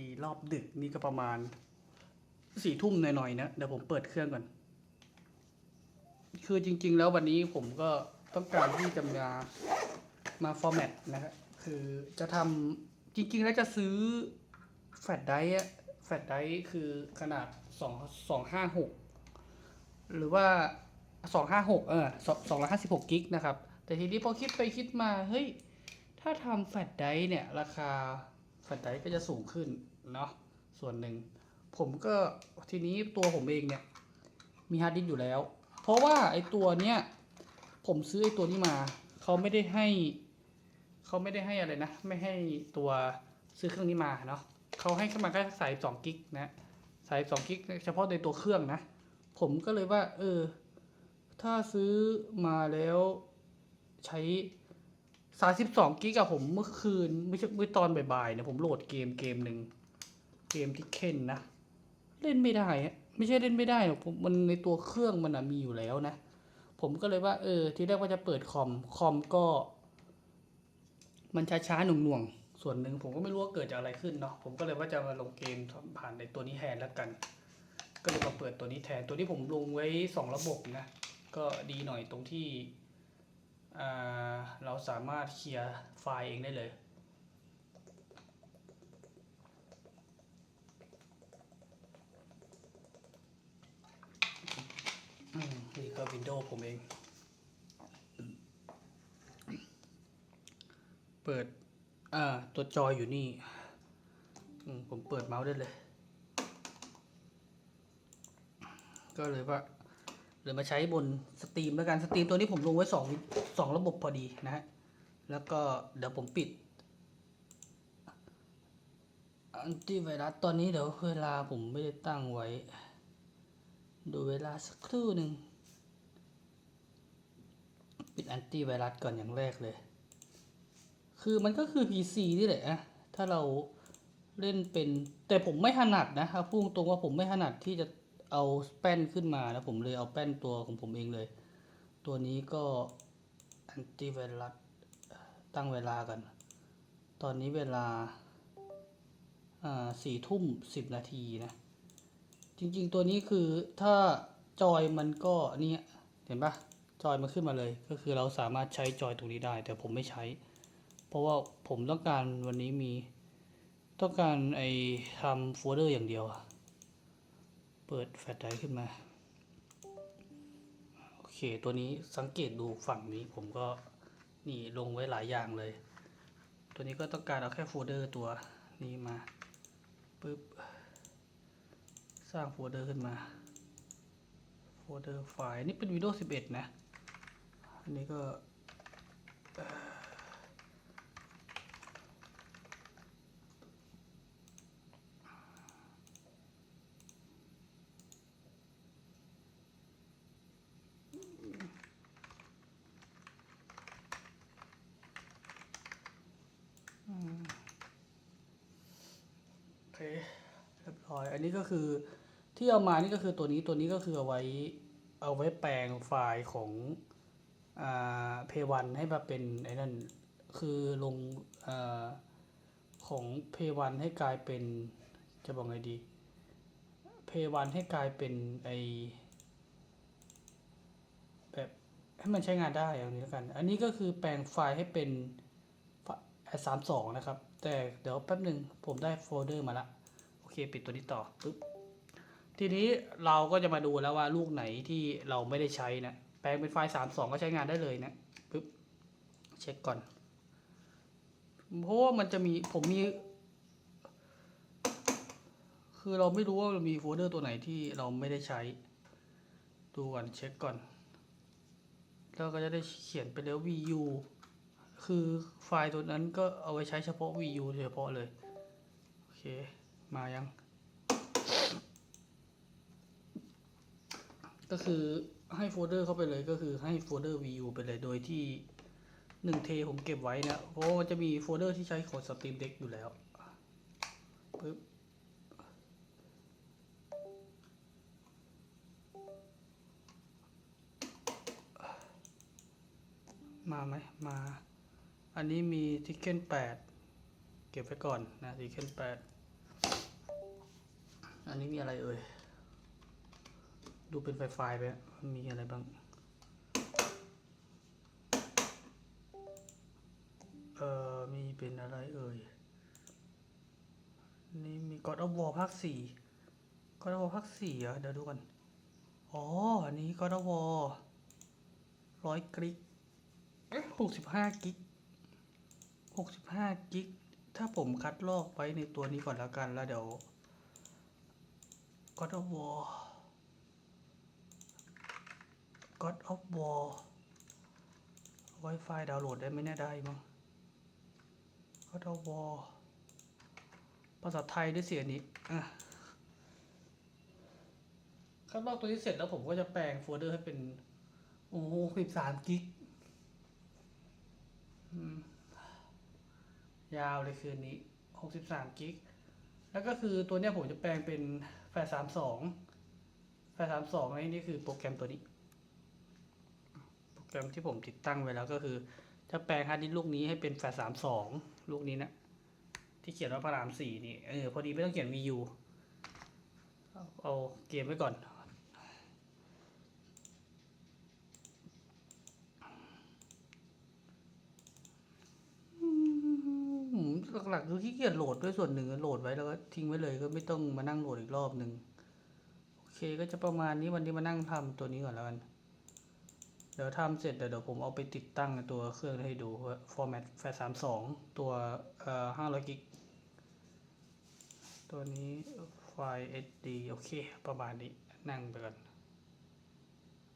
ีรอบดึกนี่ก็ประมาณสี่ทุ่มหน่อยๆนะ เดี๋ยวผมเปิดเครื่องก่อน คือจริง ๆ แล้ววันนี้ผมก็ต้องการที่จะมามาฟอร์แมตนะครับคือจะทำจริง ๆ แล้วจะซื้อแฟลชไดร์อะแฟลชไดร์คือขนาดสองสองห้าหกหรือว่าสองห้าหกเออสองสองร้อยห้าสิบหกกิกนะครับ แต่ทีนี้พอคิดไปคิดมา เฮ้ย ถ้าทำแฟลชไดร์เนี่ย ราคา แฟลชไดร์ก็จะสูงขึ้นเนาะส่วนหนึ่ง ผมก็ทีนี้ตัวผมเองเนี่ย มีฮาร์ดดิสก์อยู่แล้ว เพราะว่าไอตัวเนี้ยผมซื้อไอตัวนี้มา เขาไม่ได้ให้ เขาไม่ได้ให้อะไรนะ ไม่ให้ตัวซื้อเครื่องนี้มาเนาะเขาให้เข้ามาแค่สายสองกิกนะสายสองกิกเฉพาะในตัวเครื่องนะ ผมก็เลยว่า เออ ถ้าซื้อมาแล้วใช้ สาสิบสองกิกอะผมเมื่อคืนไม่ใช่เมื่อตอนบ่ายๆเนี่ยผมโหลดเกมเกมหนึ่งเกมที่เคนนะ เล่นไม่ได้อะไม่ใช่เล่นไม่ได้หรอกผมมันในตัวเครื่องมันอะมีอยู่แล้วนะ ผมก็เลยว่า เออ ทีแรกว่าจะเปิดคอมคอมก็ มันช้าๆหน่วงๆ ส่วนหนึ่งผมก็ไม่รู้ว่าเกิดจากอะไรขึ้นเนาะผมก็เลยว่าจะมาลงเกมผ่านในตัวนี้แทนแล้วกัน ก็เลยมาเปิดตัวนี้แทนตัวที่ผมลงไว้สองระบบนะก็ดีหน่อยตรงที่ เราสามารถเคลียร์ไฟล์เองได้เลยนี่ก็วินโดว์ผมเอง เปิดตัวจอยอยู่นี่ผมเปิดเมาส์ได้เลย ก็เลยว่า เลยมาใช้บนสตรีมแล้วกันสตรีมตัวนี้ผมลงไว้สองสองระบบพอดีนะฮะ แล้วก็เดี๋ยวผมปิดอันตี้ไวรัสตอนนี้เดี๋ยวเวลาผมไม่ได้ตั้งไว้ ดูเวลาสักครู่หนึ่งปิดแอนตี้ไวรัสก่อนอย่างแรกเลย คือมันก็คือ PC นี่แหละนะถ้าเราเล่นเป็น แต่ผมไม่ถนัดนะครับพูดตรงว่าผมไม่ถนัดที่จะ เอาแป้นขึ้นมานะผมเลยเอาแป้นตัวของผมเองเลย ตัวนี้ก็แอนตี้ไวรัสตั้งเวลากัน ตอนนี้เวลาอ่าสี่ทุ่มสิบนาทีนะ จริงๆตัวนี้คือถ้าจอยมันก็นี่เห็นปะจอยมันขึ้นมาเลย ก็คือเราสามารถใช้จอยตรงนี้ได้ แต่ผมไม่ใช้ เพราะว่าผมต้องการวันนี้มี ต้องการไอทำโฟลเดอร์อย่างเดียวอะ เปิดแฟลชไดรฟ์ขึ้นมา โอเค ตัวนี้สังเกตดูฝั่งนี้ผมก็นี่ลงไว้หลายอย่างเลย ตัวนี้ก็ต้องการเอาแค่โฟลเดอร์ตัวนี้มาปึ๊บ สร้างโฟลเดอร์ขึ้นมา โฟลเดอร์ไฟล์นี่เป็น Windows 11 นะ อันนี้ก็ เคเรียบร้อย อันนี้ก็คือที่เอามานี่ก็คือตัวนี้ตัวนี้ก็คือเอาไว้เอาไว้แปลงไฟล์ของอ่าเพวันให้มาเป็นไอ้นั่นคือลงอ่าของเพวันให้กลายเป็นจะบอกไงดีเพวันให้กลายเป็นไอแบบให้มันใช้งานได้อย่างนี้แล้วกัน อันนี้ก็คือแปลงไฟล์ให้เป็นสามสองนะครับ แต่เดี๋ยวแป๊บหนึ่งผมได้โฟลเดอร์มาละโอเค ปิดตัวนี้ต่อปึ๊บทีนี้เราก็จะมาดูแล้วว่าลูกไหนที่เราไม่ได้ใช้นะแปลงเป็นไฟล์สามสองก็ใช้งานได้เลยนะปึ๊บเช็คก่อนเพราะว่ามันจะมีผมมี คือเราไม่รู้ว่ามีโฟลเดอร์ตัวไหนที่เราไม่ได้ใช้ ดูก่อนเช็คก่อน แล้วก็จะได้เขียนไปแล้ว VU คือไฟล์ตัวนั้นก็เอาไว้ใช้เฉพาะ VU เฉพาะเลย โอเค มายัง ก็คือให้โฟลเดอร์เข้าไปเลยก็คือให้โฟลเดอร์ VU ไปเลยโดยที่หนึ่งเทผมเก็บไว้นะ เพราะมันจะมีโฟลเดอร์ที่ใช้ของ Steam Deck อยู่แล้วปึ๊บมาไหมมา อันนี้มีทิกเก้นแปดเก็บไว้ก่อนนะทิกเก้นแปดอันนี้มีอะไรเอ่ย ดูเป็นไฟไฟล์ไปอะมีอะไรบ้าง เอ่อ มีเป็นอะไรเอ่ย นี่มี God of War ภาคสี่ God of War ภาคสี่เหรอ เดี๋ยวดูกัน อ๋อ อันนี้ God of War ร้อยกิกเอ๊ะหกสิบห้ากิก หกสิบห้ากิกถ้าผมคัดลอกไว้ในตัวนี้ก่อนแล้วกัน แล้วเดี๋ยว God of War God of War Wi-Fi ดาวน์โหลดได้ไหมเนี่ยได้มั้ง God of War ภาษาไทยด้วยเสียนี้อะคัดลอกตัวนี้เสร็จแล้วผมก็จะแปลงโฟลเดอร์ให้เป็น โอ้สิบสามกิกอืม ยาวเลยคืนนี้หกสิบสามกิก แล้วก็คือตัวเนี้ยผมจะแปลงเป็นแฟลชสามสองแฟลชสามสองนี่นี่คือโปรแกรมตัวนี้ โปรแกรมที่ผมติดตั้งไว้แล้วก็คือ จะแปลงฮาร์ดดิสก์ลูกนี้ให้เป็นแฟลชสามสองลูกนี้นะ ที่เขียนว่าพระรามสี่นี่ เออ พอดีไม่ต้องเขียน VU เอาเกมไว้ก่อน อืม หลักๆคือขี้เกียจโหลดด้วยส่วนหนึ่งโหลดไว้แล้วก็ทิ้งไว้เลยก็ไม่ต้องมานั่งโหลดอีกรอบหนึ่งโอเคก็จะประมาณนี้วันนี้มานั่งทำตัวนี้ก่อนแล้วกันเดี๋ยวทำเสร็จเดี๋ยวผมเอาไปติดตั้งในตัวเครื่องให้ดูว่า format แฟลชสามสองตัวเอ่อห้าร้อยกิกตัวนี้ไฟล์ SD โอเค ประมาณนี้นั่งไปก่อน